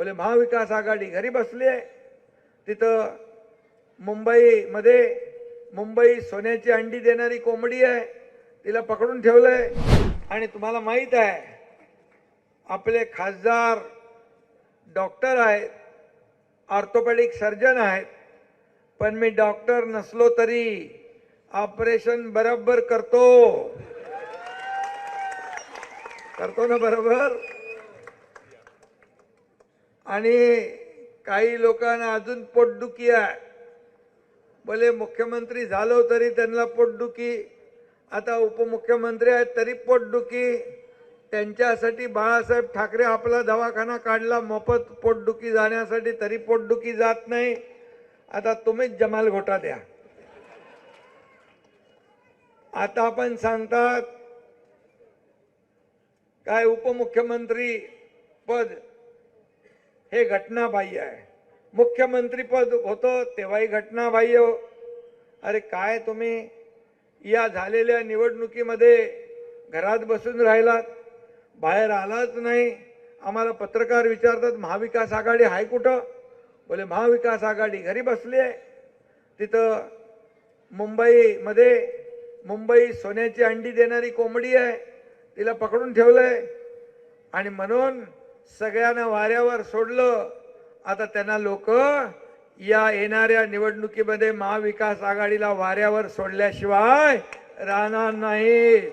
बोले महाविकास आघाडी घरी बसली आहे. तिथं मुंबईमध्ये मुंबई सोन्याची अंडी देणारी कोंबडी आहे. तिला पकडून ठेवलं आहे आणि तुम्हाला माहीत आहे आपले खासदार डॉक्टर आहेत ऑर्थोपॅडिक सर्जन आहेत. पण मी डॉक्टर नसलो तरी ऑपरेशन बरोबर करतो. करतो ना बरोबर? आणि काही लोकांना अजून पोटदुखी आहे. भले मुख्यमंत्री झालो तरी त्यांना पोटदुखी आता उपमुख्यमंत्री आहेत तरी पोटदुखी. त्यांच्यासाठी बाळासाहेब ठाकरे आपला दवाखाना काढला मोफत पोटदुखी जाण्यासाठी तरी पोटदुखी जात नाही. आता तुम्हीच जमाल घोटा द्या. आता आपण सांगतात काय उपमुख्यमंत्री पद हे घटनाबाह्य आहे. मुख्यमंत्रीपद होतं तेव्हाही घटनाबाह्य हो. अरे काय तुम्ही या झालेल्या निवडणुकीमध्ये घरात बसून राहिलात बाहेर आलाच नाही आम्हाला पत्रकार विचारतात महाविकास आघाडी आहे कुठं? बोले महाविकास आघाडी घरी बसली आहे. तिथं मुंबईमध्ये मुंबई सोन्याची अंडी देणारी कोंबडी आहे तिला पकडून ठेवलं आहे आणि म्हणून सगळ्यांना वाऱ्यावर सोडलं. आता त्यांना लोक या येणाऱ्या निवडणुकीमध्ये महाविकास आघाडीला वाऱ्यावर सोडल्याशिवाय राहणार नाहीत.